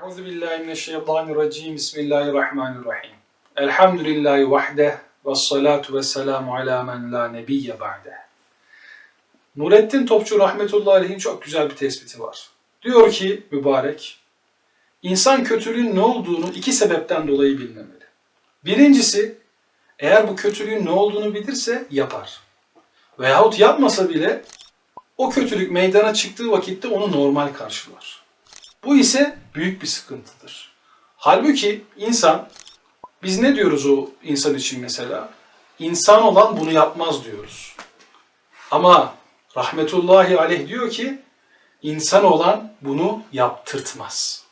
Euzu billahi mineşşeytanirracim. Bismillahirrahmanirrahim. Elhamdülillahi vahde ve salatu ve selamu ala men la nebiyye ba'de. Nurettin Topçu rahmetullahi aleyhin çok güzel bir tespiti var. Diyor ki mübarek, insan kötülüğün ne olduğunu iki sebepten dolayı bilmemeli. Birincisi, eğer bu kötülüğün ne olduğunu bilirse yapar. Veyahut yapmasa bile o kötülük meydana çıktığı vakitte onu normal karşılar. Bu ise büyük bir sıkıntıdır. Halbuki insan, biz ne diyoruz o insan için mesela? İnsan olan bunu yapmaz diyoruz. Ama rahmetullahi aleyh diyor ki, insan olan bunu yaptırtmaz.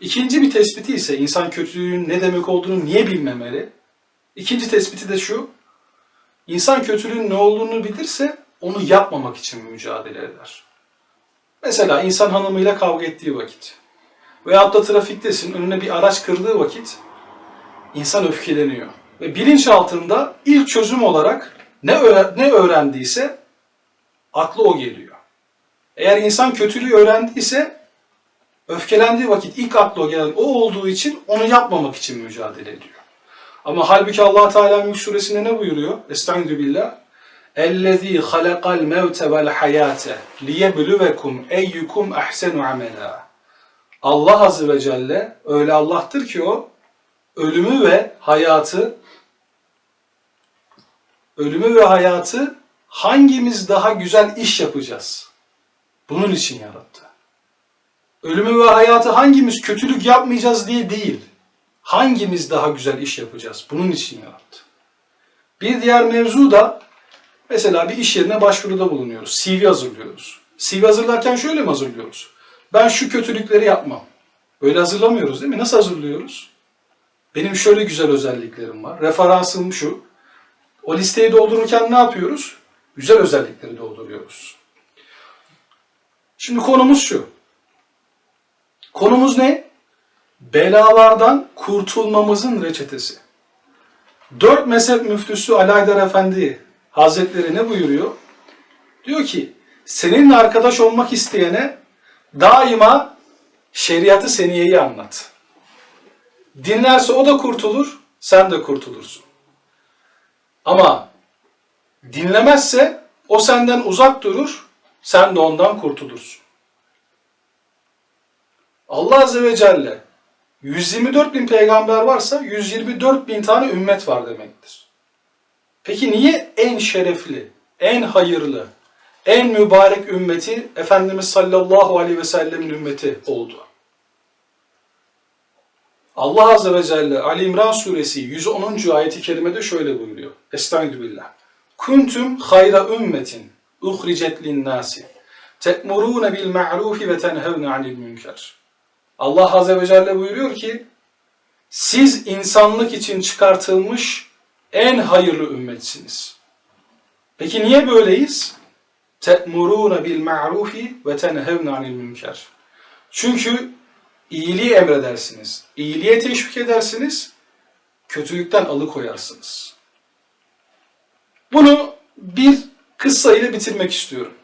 İkinci bir tespiti ise insan kötülüğün ne demek olduğunu niye bilmemeli? İkinci tespiti de şu, insan kötülüğün ne olduğunu bilirse onu yapmamak için mücadele eder. Mesela insan hanımıyla kavga ettiği vakit veyahut da trafiktesin önüne bir araç kırdığı vakit insan öfkeleniyor. Ve bilinç altında ilk çözüm olarak ne, ne öğrendiyse aklı o geliyor. Eğer insan kötülüğü öğrendiyse öfkelendiği vakit ilk aklı o gelen o olduğu için onu yapmamak için mücadele ediyor. Ama halbuki Allah Teala Mülk suresinde ne buyuruyor? Estaizu billah. اَلَّذ۪ي خَلَقَ الْمَوْتَ وَالْحَيَاةَ لِيَبْلُوَكُمْ اَيُّكُمْ اَحْسَنُ عَمَلًا Allah Azze ve Celle öyle Allah'tır ki o ölümü ve hayatı ölümü ve hayatı hangimiz daha güzel iş yapacağız? Bunun için yarattı. Ölümü ve hayatı hangimiz kötülük yapmayacağız diye değil. Hangimiz daha güzel iş yapacağız? Bunun için yarattı. Bir diğer mevzu da mesela bir iş yerine başvuruda bulunuyoruz. CV hazırlıyoruz. CV hazırlarken şöyle mi hazırlıyoruz? Ben şu kötülükleri yapmam. Böyle hazırlamıyoruz değil mi? Nasıl hazırlıyoruz? Benim şöyle güzel özelliklerim var. Referansım şu. O listeyi doldururken ne yapıyoruz? Güzel özellikleri dolduruyoruz. Şimdi konumuz şu. Konumuz ne? Belalardan kurtulmamızın reçetesi. Dört mezhep müftüsü Ali Aydar Efendi Hazretleri ne buyuruyor? Diyor ki, seninle arkadaş olmak isteyene daima şeriatı seniyeyi anlat. Dinlerse o da kurtulur, sen de kurtulursun. Ama dinlemezse o senden uzak durur, sen de ondan kurtulursun. Allah Azze ve Celle 124 bin peygamber varsa 124 bin tane ümmet var demektir. Peki niye en şerefli, en hayırlı, en mübarek ümmeti Efendimiz sallallahu aleyhi ve sellemin ümmeti oldu? Allah Azze ve Celle Ali İmran suresi 110. ayeti kerimede şöyle buyuruyor. Estaizu billah. Kuntum hayra ümmetin uhricet linnâsi te'murûne bil ma'rufi ve tenhevne anil münker. Allah Azze ve Celle buyuruyor ki siz insanlık için çıkartılmış en hayırlı ümmetsiniz. Peki niye böyleyiz? Te'murûne bil ma'rufi ve tenehevne anil münker. Çünkü iyiliği emredersiniz, iyiliğe teşvik edersiniz, kötülükten alıkoyarsınız. Bunu bir kıssa ile bitirmek istiyorum.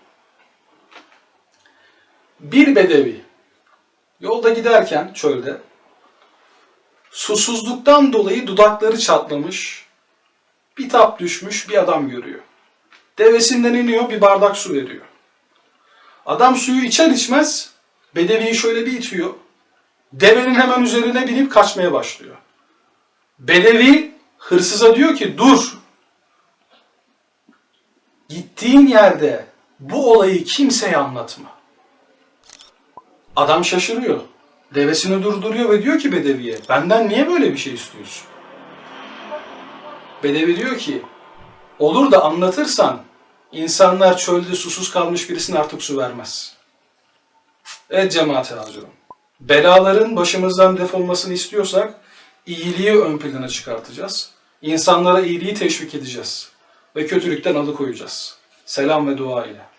Bir bedevi yolda giderken çölde susuzluktan dolayı dudakları çatlamış, bitap düşmüş bir adam görüyor. Devesinden iniyor bir bardak su veriyor. Adam suyu içer içmez bedeviyi şöyle bir itiyor. Devenin hemen üzerine binip kaçmaya başlıyor. Bedevi hırsıza diyor ki dur. Gittiğin yerde bu olayı kimseye anlatma. Adam şaşırıyor. Devesini durduruyor ve diyor ki Bedevi'ye benden niye böyle bir şey istiyorsun? Bedevi diyor ki olur da anlatırsan insanlar çölde susuz kalmış birisine artık su vermez. Evet cemaate hazırım. Belaların başımızdan defolmasını istiyorsak iyiliği ön plana çıkartacağız. İnsanlara iyiliği teşvik edeceğiz. Ve kötülükten alıkoyacağız. Selam ve dua ile.